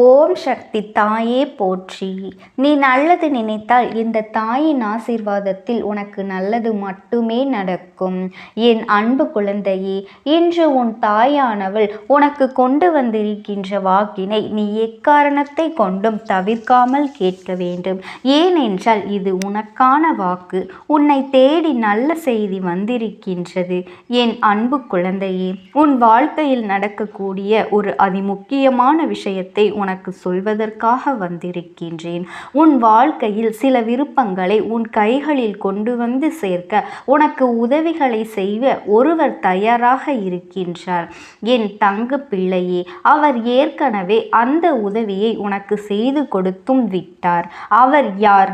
ஓம் சக்தி தாயே போற்றி. நீ நல்லது நினைத்தால் இந்த தாயின் ஆசீர்வாதத்தில் உனக்கு நல்லது மட்டுமே நடக்கும். என் அன்பு குழந்தையே இன்று உன் தாயானவள் உனக்கு கொண்டு வந்திருக்கின்ற வாக்கினை நீ எக்காரணத்தை கொண்டும் தவிர்க்காமல் கேட்க வேண்டும். ஏனென்றால் இது உனக்கான வாக்கு. உன்னை தேடி நல்ல செய்தி வந்திருக்கின்றது. என் அன்பு குழந்தையே உன் வாழ்க்கையில் நடக்கக்கூடிய ஒரு அதிமுக்கியமான விஷயத்தை உனக்கு சொல்வதற்காக வந்திருக்கின்றேன். உன் வாழ்க்கையில் சில விருப்பங்களை உன் கைகளில் கொண்டு வந்து சேர்க்க உனக்கு உதவிகளை செய்ய ஒருவர் தயாராக இருக்கின்றார். என் தங்க பிள்ளையே அவர் ஏற்கனவே அந்த உதவியை உனக்கு செய்து கொடுத்தும் விட்டார். அவர் யார்?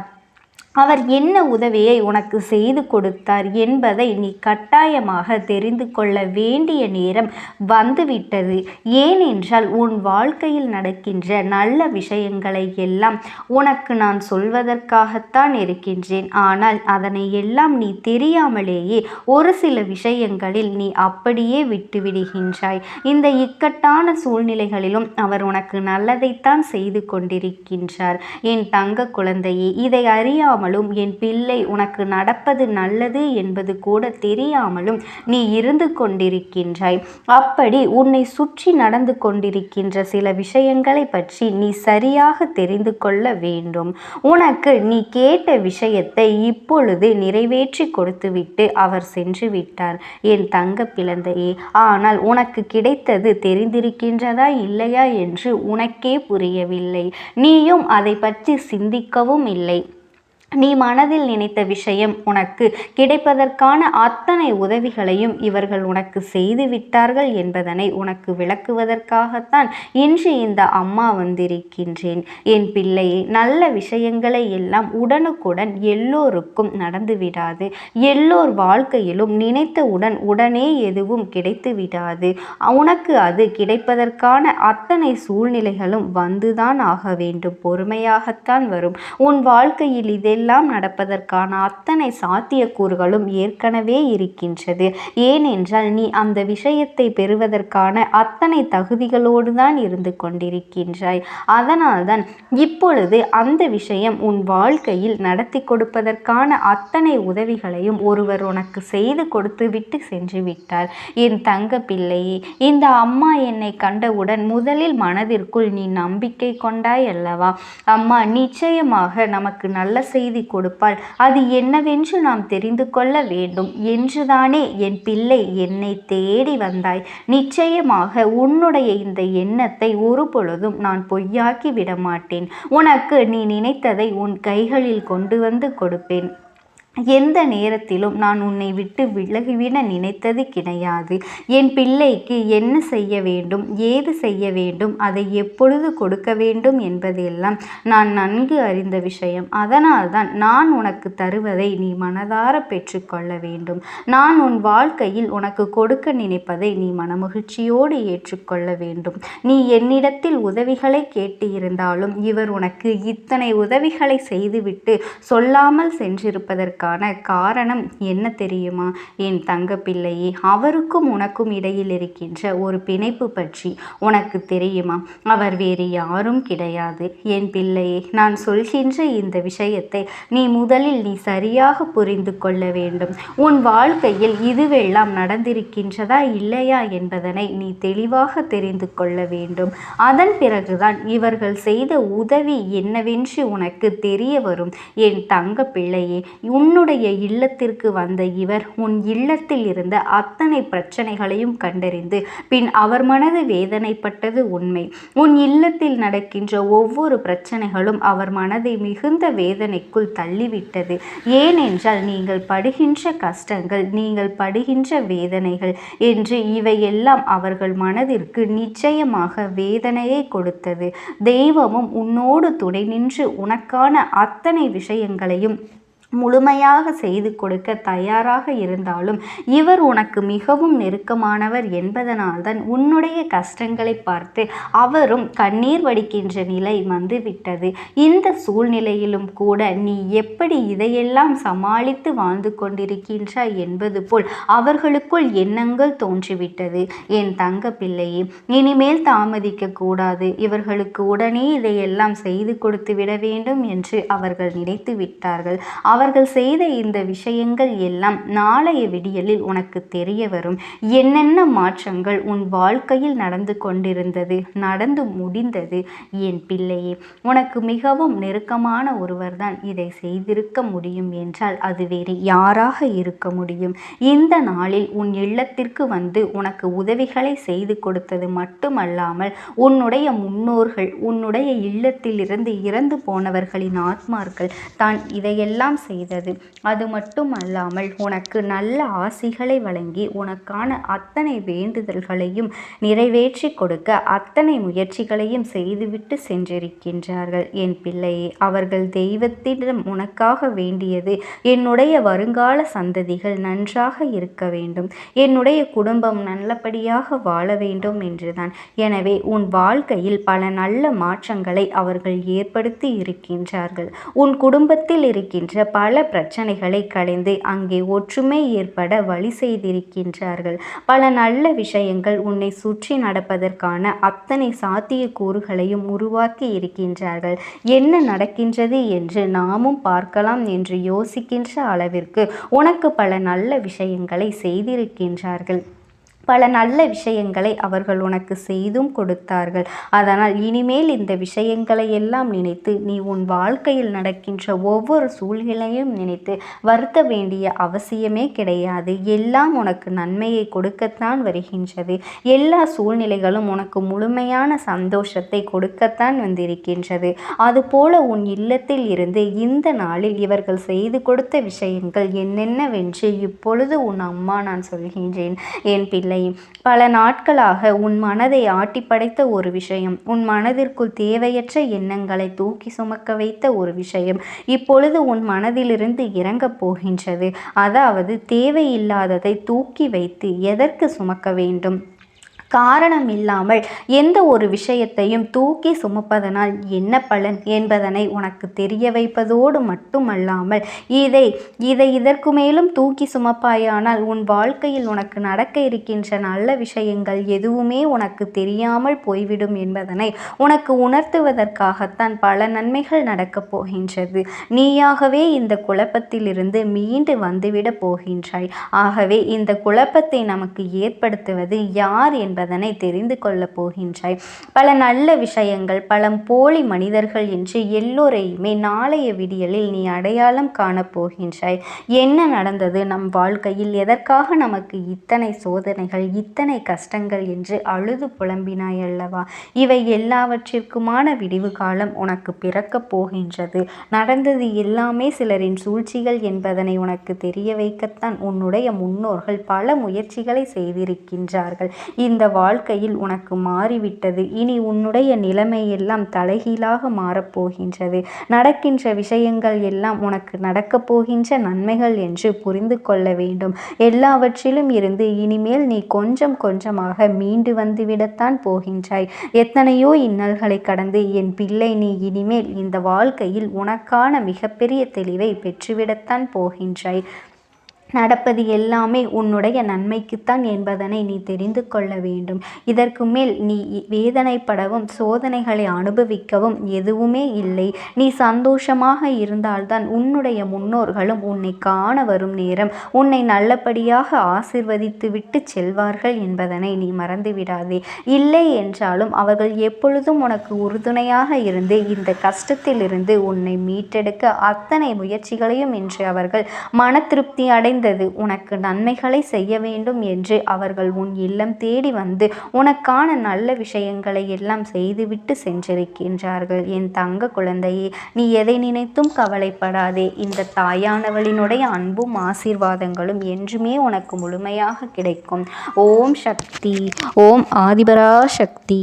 அவர் என்ன உதவியை உனக்கு செய்து கொடுத்தார் என்பதை நீ கட்டாயமாக தெரிந்து கொள்ள வேண்டிய நேரம் வந்துவிட்டது. ஏனென்றால் உன் வாழ்க்கையில் நடக்கின்ற நல்ல விஷயங்களை எல்லாம் உனக்கு நான் சொல்வதற்காகத்தான் இருக்கின்றேன். ஆனால் அதனை எல்லாம் நீ தெரியாமலேயே ஒரு சில விஷயங்களில் நீ அப்படியே விட்டுவிடுகின்றாய். இந்த இக்கட்டான சூழ்நிலைகளிலும் அவர் உனக்கு நல்லதைத்தான் செய்து கொண்டிருக்கின்றார். என் தங்க குழந்தையே இதை அறியாமல் தெரியாமலும் என் பிள்ளை உனக்கு நடப்பது நல்லது என்பது கூட தெரியாமலும் நீ இருந்து கொண்டிருக்கின்றாய். அப்படி உன்னை சுற்றி நடந்து கொண்டிருக்கின்ற சில விஷயங்களை பற்றி நீ சரியாக தெரிந்து கொள்ள வேண்டும். உனக்கு நீ கேட்ட விஷயத்தை இப்பொழுது நிறைவேற்றி கொடுத்துவிட்டு அவர் சென்று விட்டார். என் தங்க பிளந்தையே ஆனால் உனக்கு கிடைத்தது தெரிந்திருக்கின்றதா இல்லையா? என்று உனக்கே புரியவில்லை. நீயும் அதை பற்றி சிந்திக்கவும் இல்லை. நீ மனதில் நினைத்த விஷயம் உனக்கு கிடைப்பதற்கான அத்தனை உதவிகளையும் இவர்கள் உனக்கு செய்து விட்டார்கள் என்பதனை உனக்கு விளக்குவதற்காகத்தான் இன்று இந்த அம்மா வந்திருக்கின்றேன். என் பிள்ளையை நல்ல விஷயங்களை எல்லாம் உடனுக்குடன் எல்லோருக்கும் நடந்து விடாது. எல்லோர் வாழ்க்கையிலும் நினைத்தவுடன் உடனே எதுவும் கிடைத்து விடாது. உனக்கு அது கிடைப்பதற்கான அத்தனை சூழ்நிலைகளும் வந்துதான் ஆக வேண்டும். பொறுமையாகத்தான் வரும். உன் வாழ்க்கையில் இதே எல்லாம் நடப்பதற்கான அத்தனை சாத்தியக்கூறுகளும் ஏற்கனவே இருக்கின்றது. ஏனென்றால் நீ அந்த விஷயத்தை பெறுவதற்கான அத்தனை தகுதிகளோடு தான் இருந்து கொண்டிருக்கின்றாய். அதனால்தான் இப்பொழுது அந்த விஷயம் உன் வாழ்க்கையில் நடத்தி கொடுப்பதற்கான அத்தனை உதவிகளையும் ஒருவர் உனக்கு செய்து கொடுத்து விட்டு சென்று விட்டார். என் தங்க பிள்ளையே இந்த அம்மா என்னை கண்டவுடன் முதலில் மனதிற்குள் நீ நம்பிக்கை கொண்டாய் அல்லவா? அம்மா நிச்சயமாக நமக்கு நல்ல செய்தி செய்தி கொடுப்பாள். அது என்னவென்று நாம் தெரிந்து கொள்ள வேண்டும். என்றுதானே என் பிள்ளை என்னை தேடி வந்தாய். நிச்சயமாக உன்னுடைய இந்த எண்ணத்தை ஒரு பொழுதும் நான் பொய்யாக்கி விடமாட்டேன். உனக்கு நீ நினைத்ததை உன் கைகளில் கொண்டு வந்து கொடுப்பேன். எந்த நேரத்திலும் நான் உன்னை விட்டு விலகிவிட நினைத்தது கிடையாது. என் பிள்ளைக்கு என்ன செய்ய வேண்டும் ஏது செய்ய வேண்டும் அதை எப்பொழுது கொடுக்க வேண்டும் என்பதெல்லாம் நான் நன்கு அறிந்த விஷயம். அதனால்தான் நான் உனக்கு தருவதை நீ மனதார பெற்றுக்கொள்ள வேண்டும். நான் உன் வாழ்க்கையில் உனக்கு கொடுக்க நினைப்பதை நீ மனமகிழ்ச்சியோடு ஏற்றுக்கொள்ள வேண்டும். நீ என்னிடத்தில் உதவிகளை கேட்டு இருந்தாலும் இவர் உனக்கு இத்தனை உதவிகளை செய்துவிட்டு சொல்லாமல் சென்றிருப்பதற்கு அதற்கான காரணம் என்ன தெரியுமா? என் தங்க பிள்ளையே அவருக்கும் உனக்கும் இடையில் இருக்கின்ற ஒரு பிணைப்பு பற்றி உனக்கு தெரியுமா? அவர் வேறு யாரும் கிடையாது. என் பிள்ளையே நான் சொல்கின்ற இந்த விஷயத்தை நீ முதலில் நீ சரியாக புரிந்து கொள்ள வேண்டும். உன் வாழ்க்கையில் இதுவெல்லாம் நடந்திருக்கின்றதா இல்லையா என்பதனை நீ தெளிவாக தெரிந்து கொள்ள வேண்டும். அதன் பிறகுதான் இவர்கள் செய்த உதவி என்னவென்று உனக்கு தெரிய வரும். என் தங்க பிள்ளையே உன் உன்னுடைய இல்லத்திற்கு வந்த இவர் உன் இல்லத்தில் இருந்த அத்தனை பிரச்சனைகளையும் கண்டறிந்து பின் அவர் மனது வேதனைப்பட்டது உண்மை. உன் இல்லத்தில் நடக்கின்ற ஒவ்வொரு பிரச்சனைகளும் அவர் மனதை மிகுந்த வேதனைக்குள் தள்ளிவிட்டது. ஏனென்றால் நீங்கள் படுகின்ற கஷ்டங்கள் நீங்கள் படுகின்ற வேதனைகள் என்று இவையெல்லாம் அவர்கள் மனதிற்கு நிச்சயமாக வேதனையை கொடுத்தது. தெய்வமும் உன்னோடு துணை நின்று உனக்கான அத்தனை விஷயங்களையும் முழுமையாக செய்து கொடுக்க தயாராக இருந்தாலும் இவர் உனக்கு மிகவும் நெருக்கமானவர் என்பதனால்தான் உன்னுடைய கஷ்டங்களை பார்த்து அவரும் கண்ணீர் வடிக்கின்ற நிலை வந்துவிட்டது. இந்த சூழ்நிலையிலும் கூட நீ எப்படி இதையெல்லாம் சமாளித்து வாழ்ந்து கொண்டிருக்கின்றாய் என்பது போல் அவர்களுக்குள் எண்ணங்கள் தோன்றிவிட்டது. என் தங்க பிள்ளையே இனிமேல் தாமதிக்க கூடாது. இவர்களுக்கு உடனே இதையெல்லாம் செய்து கொடுத்து விட வேண்டும் என்று அவர்கள் நினைத்து விட்டார்கள் அவர்கள் செய்த இந்த விஷயங்கள் எல்லாம் நாளைய விடியலில் உனக்கு தெரிய வரும். என்னென்ன மாற்றங்கள் உன் வாழ்க்கையில் நடந்து கொண்டிருந்தது நடந்து முடிந்தது? என் பிள்ளையே உனக்கு மிகவும் நெருக்கமான ஒருவர்தான் இதை செய்திருக்க முடியும் என்றால் அது வேறு யாராக இருக்க முடியும்? இந்த நாளில் உன் இல்லத்திற்கு வந்து உனக்கு உதவிகளை செய்து கொடுத்தது மட்டுமல்லாமல் உன்னுடைய முன்னோர்கள் உன்னுடைய இல்லத்திலிருந்து இறந்து போனவர்களின் ஆத்மார்கள் தான் இதையெல்லாம் செய்தது. அது மட்டுமல்லாமல் உனக்கு நல்ல ஆசிகளை வழங்கி உனக்கான அத்தனை வேண்டுதல்களையும் நிறைவேற்றி கொடுக்க அத்தனை முயற்சிகளையும் செய்துவிட்டு சென்றிருக்கின்றார்கள். என் பிள்ளையே அவர்கள் தெய்வத்திடம் உனக்காக வேண்டியது என்னுடைய வருங்கால சந்ததிகள் நன்றாக இருக்க வேண்டும். என்னுடைய குடும்பம் நல்லபடியாக வாழ வேண்டும் என்றுதான். எனவே உன் வாழ்க்கையில் பல நல்ல மாற்றங்களை அவர்கள் ஏற்படுத்தி இருக்கின்றார்கள். உன் குடும்பத்தில் இருக்கின்ற பல பிரச்சனைகளை களைந்து அங்கே ஒற்றுமை ஏற்பட வழி செய்திருக்கின்றார்கள். பல நல்ல விஷயங்கள் உன்னை சுற்றி நடப்பதற்கான அத்தனை சாத்திய கூறுகளையும் உருவாக்கி இருக்கின்றார்கள். என்ன நடக்கின்றது என்று நாமும் பார்க்கலாம் என்று யோசிக்கின்ற அளவிற்கு உனக்கு பல நல்ல விஷயங்களை செய்திருக்கின்றார்கள். பல நல்ல விஷயங்களை அவர்கள் உனக்கு செய்தும் கொடுத்தார்கள். அதனால் இனிமேல் இந்த விஷயங்களை எல்லாம் நினைத்து நீ உன் வாழ்க்கையில் நடக்கின்ற ஒவ்வொரு சூழ்நிலையும் நினைத்து வருத்த வேண்டிய அவசியமே கிடையாது. எல்லாம் உனக்கு நன்மையை கொடுக்கத்தான் வருகின்றது. எல்லா சூழ்நிலைகளும் உனக்கு முழுமையான சந்தோஷத்தை கொடுக்கத்தான் வந்திருக்கின்றது. அதுபோல உன் இல்லத்தில் இருந்து இந்த நாளில் இவர்கள் செய்து கொடுத்த விஷயங்கள் என்னென்னவென்று இப்பொழுது உன் அம்மா நான் சொல்கின்றேன். என் பிள்ளை பல நாட்களாக உன் மனதை ஆட்டி படைத்த ஒரு விஷயம் உன் மனதிற்குள் தேவையற்ற எண்ணங்களை தூக்கி சுமக்க வைத்த ஒரு விஷயம் இப்பொழுது உன் மனதிலிருந்து இறங்கப் போகின்றது. அதாவது தேவையில்லாததை தூக்கி வைத்து எதற்கு சுமக்க வேண்டும்? காரணம் இல்லாமல் எந்த ஒரு விஷயத்தையும் தூக்கி சுமப்பதனால் என்ன பலன் என்பதனை உனக்கு தெரிய வைப்பதோடு மட்டுமல்லாமல் இதை இதை இதற்கு மேலும் தூக்கி சுமப்பாயானால் உன் வாழ்க்கையில் உனக்கு நடக்க இருக்கின்ற நல்ல விஷயங்கள் எதுவுமே உனக்கு தெரியாமல் போய்விடும் என்பதனை உனக்கு உணர்த்துவதற்காகத்தான் பல நன்மைகள் நடக்கப் போகின்றது. நீயாகவே இந்த குழப்பத்திலிருந்து மீண்டு வந்துவிடப் போகின்றாய். ஆகவே இந்த குழப்பத்தை நமக்கு ஏற்படுத்துவது யார் என்பது என்பதனை தெரிந்து கொள்ளப் போகின்றாய். பல நல்ல விஷயங்கள் பல போலி மனிதர்கள் என்று எல்லோரையுமே நாளைய விடியலில் நீ அடையாளம் காணப்போகின்றாய் என்ன நடந்தது? நம் வாழ்க்கையில் எதற்காக நமக்கு இத்தனை சோதனைகள் இத்தனை கஷ்டங்கள் என்று அழுது புலம்பினாய் அல்லவா? இவை எல்லாவற்றிற்குமான விடிவு காலம் உனக்கு பிறக்கப் போகின்றது. நடந்தது எல்லாமே சிலரின் சூழ்ச்சிகள் என்பதனை உனக்கு தெரிய வைக்கத்தான் உன்னுடைய முன்னோர்கள் பல முயற்சிகளை செய்திருக்கின்றார்கள். இந்த வாழ்க்கையில் உனக்கு மாறிவிட்டது. இனி உன்னுடைய நிலைமையெல்லாம் தலைகீழாக மாறப்போகின்றது. நடக்கின்ற விஷயங்கள் எல்லாம் உனக்கு நடக்கப் போகின்ற நன்மைகள் என்று புரிந்து கொள்ள வேண்டும். எல்லாவற்றிலும் இருந்து இனிமேல் நீ கொஞ்சம் கொஞ்சமாக மீண்டு வந்துவிடத்தான் போகின்றாய். எத்தனையோ இன்னல்களை கடந்து என் பிள்ளை நீ இனிமேல் இந்த வாழ்க்கையில் உனக்கான மிகப்பெரிய தெளிவை பெற்றுவிடத்தான் போகின்றாய். நடப்பது எல்லாமே உன்னுடைய நன்மைக்குத்தான் என்பதனை நீ தெரிந்து கொள்ள வேண்டும். இதற்கு மேல் நீ வேதனைப்படவும் சோதனைகளை அனுபவிக்கவும் எதுவுமே இல்லை. நீ சந்தோஷமாக இருந்தால்தான் உன்னுடைய முன்னோர்களும் உன்னை காண வரும் நேரம். உன்னை நல்லபடியாக ஆசிர்வதித்து விட்டு செல்வார்கள் என்பதனை நீ மறந்துவிடாதே. இல்லை என்றாலும் அவர்கள் எப்பொழுதும் உனக்கு உறுதுணையாக இருந்து இந்த கஷ்டத்திலிருந்து உன்னை மீட்டெடுக்க அத்தனை முயற்சிகளையும் இன்று அவர்கள் மன திருப்தி அடைந்து குறைந்தது உனக்கு நன்மைகளை செய்ய வேண்டும் என்று அவர்கள் உன் இல்லம் தேடி வந்து உனக்கான நல்ல விஷயங்களை எல்லாம் செய்துவிட்டு சென்றிருக்கின்றார்கள். என் தங்க குழந்தையே நீ எதை நினைத்தும் கவலைப்படாதே. இந்த தாயானவளினுடைய அன்பும் ஆசீர்வாதங்களும் என்றுமே உனக்கு முழுமையாக கிடைக்கும். ஓம் சக்தி ஓம் ஆதிபரா சக்தி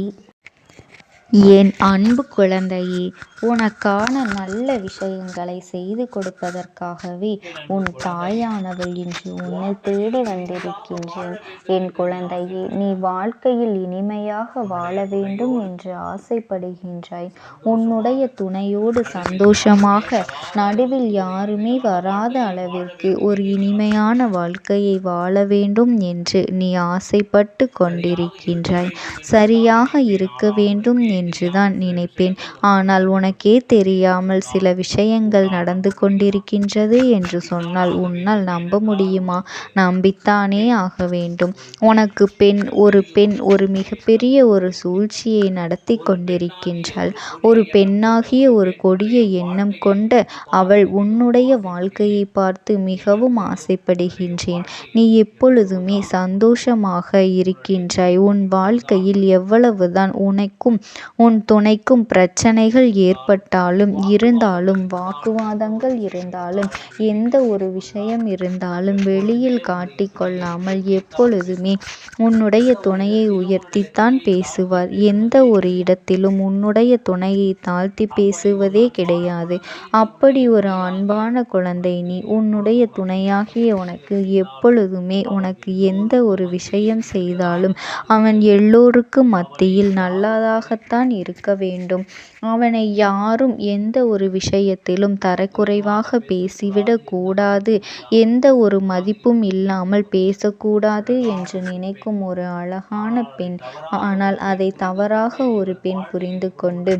என் அன்பு குழந்தையே உனக்கான நல்ல விஷயங்களை செய்து கொடுப்பதற்காகவே உன் தாயானவள் இன்று உன்னை தேடி வந்திருக்கின்றேன் என் குழந்தையே நீ வாழ்க்கையில் இனிமையாக வாழ வேண்டும் என்று ஆசைப்படுகின்றாய். உன்னுடைய துணையோடு சந்தோஷமாக நடுவில் யாருமே வராத அளவிற்கு ஒரு இனிமையான வாழ்க்கையை வாழ வேண்டும் என்று நீ ஆசைப்பட்டு கொண்டிருக்கின்றாய். சரியாக இருக்க வேண்டும் என்றுதான் நினைப்பேன். ஆனால் உனக்கே தெரியாமல் சில விஷயங்கள் நடந்து கொண்டிருக்கின்றது என்று சொன்னால் உன்னால் நம்ப முடியுமா? நம்பித்தானே ஆக வேண்டும். உனக்கு பெண் ஒரு பெண் ஒரு மிகப்பெரிய ஒரு சூழ்ச்சியை நடத்தி கொண்டிருக்கின்றாள். ஒரு பெண்ணாகிய ஒரு கொடிய எண்ணம் கொண்ட அவள் உன்னுடைய வாழ்க்கையை பார்த்து மிகவும் ஆசைப்படுகின்றேன். நீ எப்பொழுதுமே சந்தோஷமாக இருக்கின்றாய். உன் வாழ்க்கையில் எவ்வளவுதான் உனக்கும் உன் துணைக்கும் பிரச்சனைகள் ஏற்பட்டாலும் இருந்தாலும் வாக்குவாதங்கள் இருந்தாலும் எந்த ஒரு விஷயம் இருந்தாலும் வெளியில் காட்டிக்கொள்ளாமல் எப்பொழுதுமே உன்னுடைய துணையை உயர்த்தித்தான் பேசுவார். எந்த ஒரு இடத்திலும் உன்னுடைய துணையை தாழ்த்தி பேசுவதே கிடையாது. அப்படி ஒரு அன்பான குழந்தை நீ உன்னுடைய துணையாகிய உனக்கு எப்பொழுதுமே உனக்கு எந்த ஒரு விஷயம் செய்தாலும் அவன் எல்லோருக்கும் மத்தியில் நல்லதாகத்தான் தான் இருக்க வேண்டும். அவனை யாரும் எந்த ஒரு விஷயத்திலும் தரக்குறைவாக பேசிவிடக் கூடாது. எந்த ஒரு மதிப்பும் இல்லாமல் பேசக்கூடாது என்று நினைக்கும் ஒரு அழகான பெண். ஆனால் அதை தவறாக ஒரு பெண் புரிந்து கொண்டு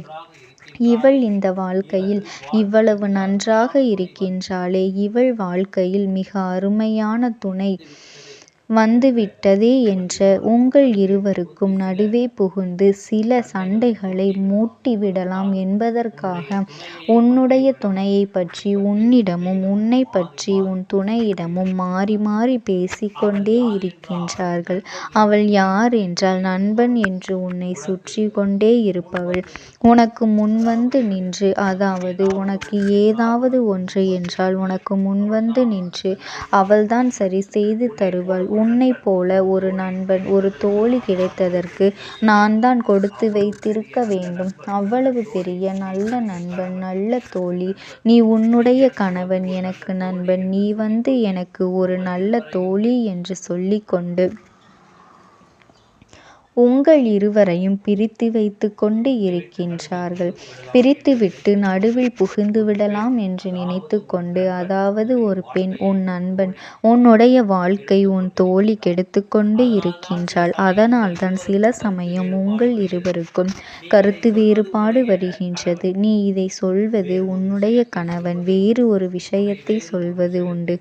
இவள் இந்த வாழ்க்கையில் இவ்வளவு நன்றாக இருக்கின்றாளே. இவள் வாழ்க்கையில் மிக அருமையான துணை. வந்துவிட்டதே என்ற உங்கள் இருவருக்கும் நடுவே புகுந்து சில சண்டைகளை மூட்டிவிடலாம் என்பதற்காக உன்னுடைய துணையை பற்றி உன்னிடமும் உன்னை பற்றி உன் துணையிடமும் மாறி மாறி பேசிக்கொண்டே இருக்கின்றார்கள். அவள் யார் என்றால் நண்பன் என்று உன்னை சுற்றி கொண்டே இருப்பவள். உனக்கு முன்வந்து நின்று அதாவது உனக்கு ஏதாவது ஒன்று என்றால் உனக்கு முன்வந்து நின்று அவள்தான் சரி செய்து தருவாள். உன்னை போல ஒரு நண்பன் ஒரு தோழி கிடைத்ததற்கு நான் தான் கொடுத்து வைத்திருக்க வேண்டும். அவ்வளவு பெரிய நல்ல நண்பன் நல்ல தோழி. நீ உன்னுடைய கணவன் எனக்கு நண்பன். நீ வந்து எனக்கு ஒரு நல்ல தோழி என்று சொல்லிக்கொண்டு உங்கள் இருவரையும் பிரித்து வைத்து கொண்டு இருக்கின்றார்கள். பிரித்துவிட்டு நடுவில் புகுந்து விடலாம் என்று நினைத்து கொண்டு அதாவது ஒரு பெண் உன் நண்பன் உன்னுடைய வாழ்க்கை உன் தோழி கெடுத்து கொண்டு இருக்கின்றாள். அதனால்தான் சில சமயம் உங்கள் இருவருக்கும் கருத்து வேறுபாடு வருகின்றது. நீ இதை சொல்வது உன்னுடைய கணவன் வேறு ஒரு விஷயத்தை சொல்வது உண்டு.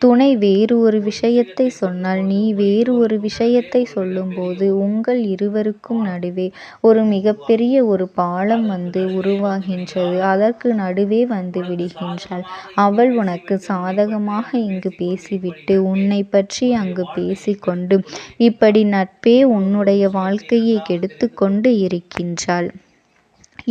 துணை வேறு ஒரு விஷயத்தை சொன்னால் நீ வேறு ஒரு விஷயத்தை சொல்லும்போது உங்கள் இருவருக்கும் நடுவே ஒரு மிகப்பெரிய ஒரு பாலம் வந்து உருவாகின்றது. அதற்கு நடுவே வந்து விடுகின்றாள். அவள் உனக்கு சாதகமாக இங்கு பேசிவிட்டு உன்னை பற்றி அங்கு பேசிக்கொண்டு இப்படி நட்பே உன்னுடைய வாழ்க்கையை கெடுத்து கொண்டு இருக்கின்றாள்.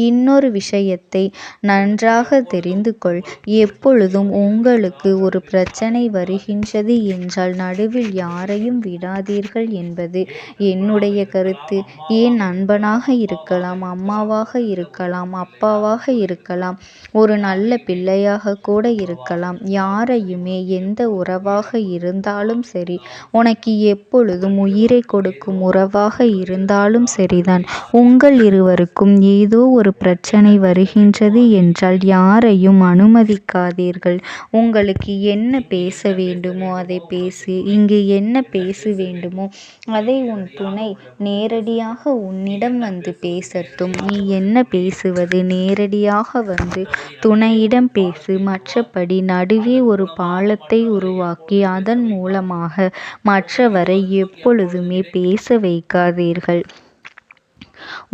இன்னொரு விஷயத்தை நன்றாக தெரிந்து கொள். எப்பொழுதும் உங்களுக்கு ஒரு பிரச்சனை வருகின்றது என்றால் நடுவில் யாரையும் விடாதீர்கள் என்பது என்னுடைய கருத்து. ஏன் நண்பனாக இருக்கலாம் அம்மாவாக இருக்கலாம் அப்பாவாக இருக்கலாம் ஒரு நல்ல பிள்ளையாக கூட இருக்கலாம். யாரையுமே எந்த உறவாக இருந்தாலும் சரி உனக்கு எப்பொழுதும் உயிரை கொடுக்கும் உறவாக இருந்தாலும் சரிதான். உங்கள் இருவருக்கும் ஏதோ ஒரு பிரச்சனை வருகின்றது என்றால் யாரையும் அனுமதிக்காதீர்கள். உங்களுக்கு என்ன பேச வேண்டுமோ அதை பேசு. இங்கு என்ன பேச வேண்டுமோ அதை உன் துணை நேரடியாக உன்னிடம் வந்து பேசட்டும். நீ என்ன பேசுவது? நேரடியாக வந்து துணையிடம் பேசு. மற்றபடி நடுவே ஒரு பாலத்தை உருவாக்கி அதன் மூலமாக மற்றவரை எப்பொழுதுமே பேச வைக்காதீர்கள்.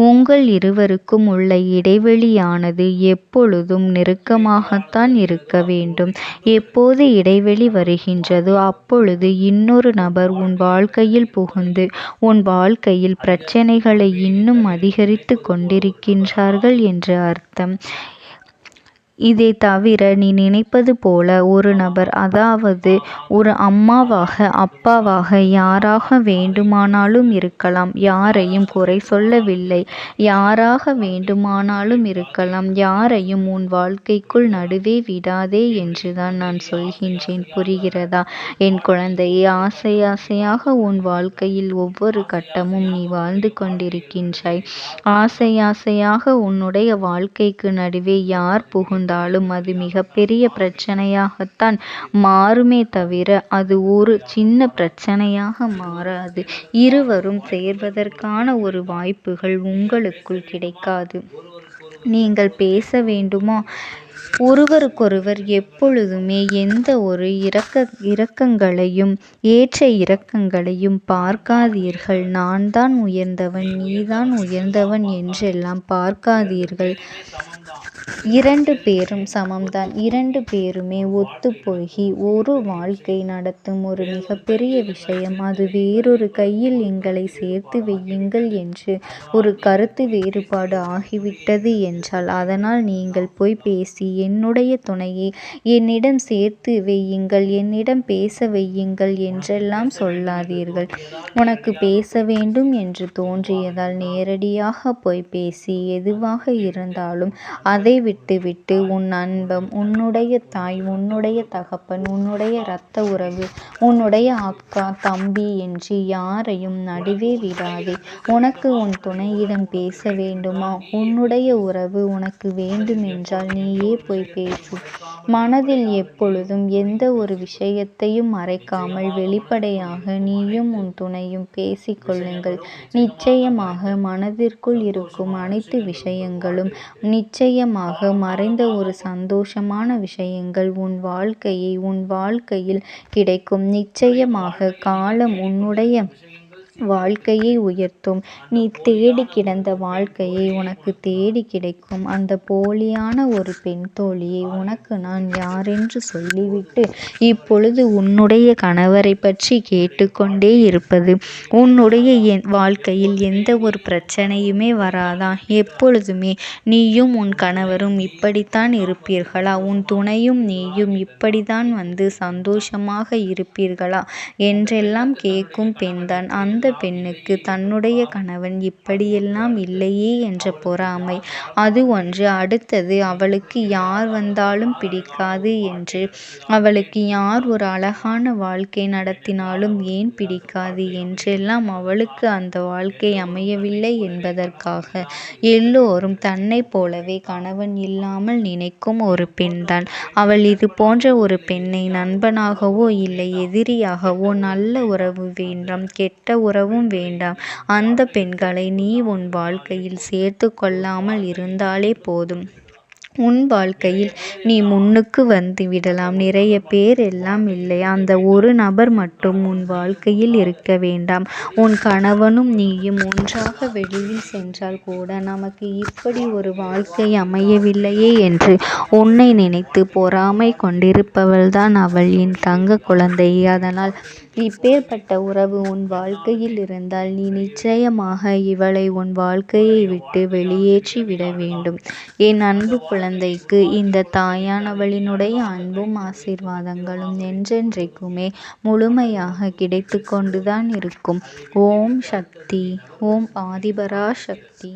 உங்கள் இருவருக்கும் உள்ள இடைவெளியானது எப்பொழுதும் நெருக்கமாகத்தான் இருக்க வேண்டும். எப்போது இடைவெளி வருகின்றதோ அப்பொழுது இன்னொரு நபர் உன் வாழ்க்கையில் புகுந்து உன் வாழ்க்கையில் பிரச்சனைகளை இன்னும் அதிகரித்து கொண்டிருக்கின்றார்கள் என்று அர்த்தம். இதை தவிர நீ நினைப்பது போல ஒரு நபர் அதாவது ஒரு அம்மாவாக அப்பாவாக யாராக வேண்டுமானாலும் இருக்கலாம். யாரையும் குறை சொல்லவில்லை. யாராக வேண்டுமானாலும் இருக்கலாம். யாரையும் உன் வாழ்க்கைக்குள் நடுவே விடாதே என்றுதான் நான் சொல்கின்றேன். புரிகிறதா? என் குழந்தையே ஆசை ஆசையாக உன் வாழ்க்கையில் ஒவ்வொரு கட்டமும் நீ வாழ்ந்து கொண்டிருக்கின்றாய். ஆசை ஆசையாக உன்னுடைய வாழ்க்கைக்கு நடுவே யார் புகுந்து இருந்தாலும் அது மிகப்பெரிய பிரச்சனையாகத்தான் மாறுமே தவிர அது ஒரு சின்ன பிரச்சனையாக மாறாது. இருவரும் சேர்வதற்கான ஒரு வாய்ப்புகள் உங்களுக்குள் கிடைக்காது. நீங்கள் பேச வேண்டுமா? ஒருவருக்கொருவர் எப்பொழுதுமே எந்த ஒரு இரக்க இரக்கங்களையும் ஏற்ற இறக்கங்களையும் பார்க்காதீர்கள். நான் தான் உயர்ந்தவன் நீதான் உயர்ந்தவன் என்றெல்லாம் பார்க்காதீர்கள். இரண்டு பேரும் சமம்தான். இரண்டு பேருமே ஒத்துப்போகி ஒரு வாழ்க்கை நடத்தும் ஒரு மிகப்பெரிய விஷயம். அது வேறொரு கையில் எங்களை சேர்த்து வையுங்கள் என்று ஒரு கருத்து வேறுபாடு ஆகிவிட்டது என்றால் அதனால் நீங்கள் போய் பேசி என்னுடைய துணையை. என்னிடம் சேர்த்து வையுங்கள் என்னிடம் பேச வையுங்கள் என்றெல்லாம் சொல்லாதீர்கள். உனக்கு பேச வேண்டும் என்று தோன்றியதால் நேரடியாக போய் பேசி எதுவாக இருந்தாலும் அதை விட்டுவிட்டு உன் அன்பம் உன்னுடைய தாய் உன்னுடைய தகப்பன் உன்னுடைய இரத்த உறவு உன்னுடைய அக்கா தம்பி என்று யாரையும் நடுவே விடாதே. உனக்கு உன் துணையிடம் பேச வேண்டுமா? உன்னுடைய உறவு உனக்கு வேண்டுமென்றால் நீயே போய் பேசும். மனதில் எப்பொழுதும் எந்த ஒரு விஷயத்தையும் மறைக்காமல் வெளிப்படையாக நீயும் உன் துணையும் பேசிக்கொள்ளுங்கள் நிச்சயமாக மனதிற்குள் இருக்கும் அனைத்து விஷயங்களும் நிச்சயமாக மறைந்த ஒரு சந்தோஷமான விஷயங்கள் உன் வாழ்க்கையை உன் வாழ்க்கையில் கிடைக்கும். நிச்சயமாக காலம் உன்னுடைய வாழ்க்கையை உயர்த்தும். நீ தேடி கிடந்த வாழ்க்கையை உனக்கு தேடி கிடைக்கும். அந்த போலியான ஒரு பெண் தோழியை உனக்கு நான் யாரென்று சொல்லிவிட்டு இப்பொழுது உன்னுடைய கணவரை பற்றி கேட்டுக்கொண்டே இருப்பது. உன்னுடைய என் வாழ்க்கையில் எந்த ஒரு பிரச்சனையுமே வராதா? எப்பொழுதுமே நீயும் உன் கணவரும் இப்படித்தான் இருப்பீர்களா? உன் துணையும் நீயும் இப்படித்தான் வந்து சந்தோஷமாக இருப்பீர்களா? என்றெல்லாம் கேட்கும் பெண்தான். அந்த பெண்ணுக்கு தன்னுடைய கணவன் இப்படியெல்லாம் இல்லையே என்ற பொறாமை. அது ஒன்று. அடுத்தது அவளுக்கு யார் வந்தாலும் பிடிக்காது என்று. அவளுக்கு யார் ஒரு அழகான வாழ்க்கை நடத்தினாலும் ஏன் பிடிக்காது என்றெல்லாம் அவளுக்கு அந்த வாழ்க்கை அமையவில்லை என்பதற்காக. எல்லோரும் தன்னை போலவே கணவன் இல்லாமல் நினைக்கும் ஒரு பெண்தான். அவள் இது போன்ற ஒரு பெண்ணை நண்பனாகவோ இல்லை எதிரியாகவோ நல்ல உறவு வேண்டாம் கெட்ட உறவும் வேண்டாம். அந்த பெண்களை நீ உன் வாழ்க்கையில் சேர்த்து கொள்ளாமல் இருந்தாலே போதும். உன் வாழ்க்கையில் நீ முன்னுக்கு வந்து விடலாம். நிறைய பேர் எல்லாம் இல்லை. அந்த ஒரு நபர் மட்டும் உன் வாழ்க்கையில் இருக்க வேண்டாம். உன் கணவனும் நீயும் ஒன்றாக வெளியில் சென்றால் கூட நமக்கு இப்படி ஒரு வாழ்க்கை அமையவில்லையே என்று உன்னை நினைத்து பொறாமை கொண்டிருப்பவள்தான் அவள். என் தங்க குழந்தை அதனால் இப்பேற்பட்ட உறவு உன் வாழ்க்கையில் இருந்தால் நீ நிச்சயமாக இவளை உன் வாழ்க்கையை விட்டு வெளியேற்றி விட வேண்டும். என் அன்பு குழந்தைக்கு இந்த தாயானவளினுடைய அன்பும் ஆசீர்வாதங்களும் என்றென்றைக்குமே முழுமையாக கிடைத்து கொண்டுதான் இருக்கும். ஓம் சக்தி ஓம் ஆதிபரா சக்தி